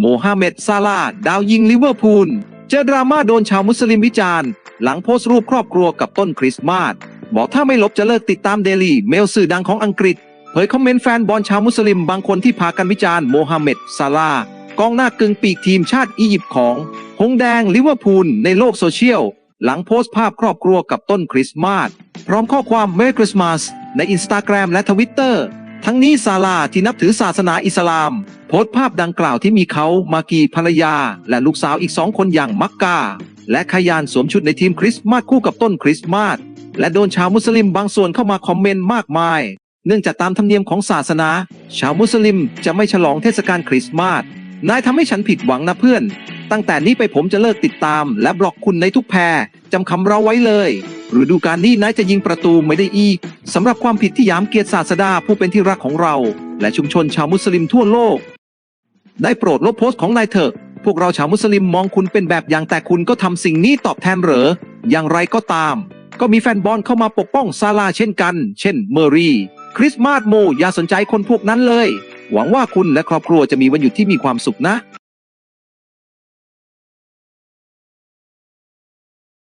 โมฮัมเหม็ดซาลาดาวยิงลิเวอร์พูลเจอดราม่าโดนชาวมุสลิมวิจารณ์ หลังโพสต์รูปครอบครัวกับต้นคริสต์มาสบอกถ้าไม่ลบจะเลิกติดตามเดลี่เมลสื่อดังของอังกฤษ เผยคอมเมนต์แฟนบอลชาวมุสลิมบางคนที่พากันวิจารณ์โมฮัมเหม็ดซาลากองหน้ากึ่งปีกทีมชาติอียิปต์ของ หงแดงลิเวอร์พูลในโลกโซเชียล หลังโพสต์ภาพครอบครัวกับต้นคริสต์มาสพร้อมข้อความ Merry Christmas ในอินสตาแกรมและทวิตเตอร์ ทั้งนี้ซาลาที่นับถือศาสนาอิสลาม โพสต์ภาพดังกล่าวที่มีเขามากีภรรยา และลูกสาวอีกสองคนอย่างมักกา และขยานสวมชุดในทีมคริสต์มาสคู่กับต้นคริสต์มาสและโดนชาวมุสลิมบางส่วนเข้ามาคอมเมนต์มากมาย เนื่องจากตามธรรมเนียมของศาสนา ชาวมุสลิมจะไม่ฉลองเทศกาลคริสต์มาส นายทำให้ฉันผิดหวังนะเพื่อน ตั้งแต่นี้ไปผมจะเลิกติดตาม และบล็อกคุณในทุกแพรจำคำเราไว้เลยฤดูกาลนี้นายจะยิงประตูไม่ได้อีกสำหรับความผิดที่หยามเกียรติศาสดาผู้เป็นที่รักของเรา และชุมชนชาวมุสลิมทั่วโลก ได้โปรดลบโพสต์ของนายเถอะ พวกเราชาวมุสลิมมองคุณเป็นแบบอย่างแต่คุณก็ทำสิ่งนี้ตอบแทนเหรอ อย่างไรก็ตาม ก็มีแฟนบอลเข้ามาปกป้องซาลาเช่นกัน เช่น เมอรี่ คริสมาสโม อย่าสนใจคนพวกนั้นเลย หวังว่าคุณและครอบครัวจะมีวันหยุดที่มีความสุขนะ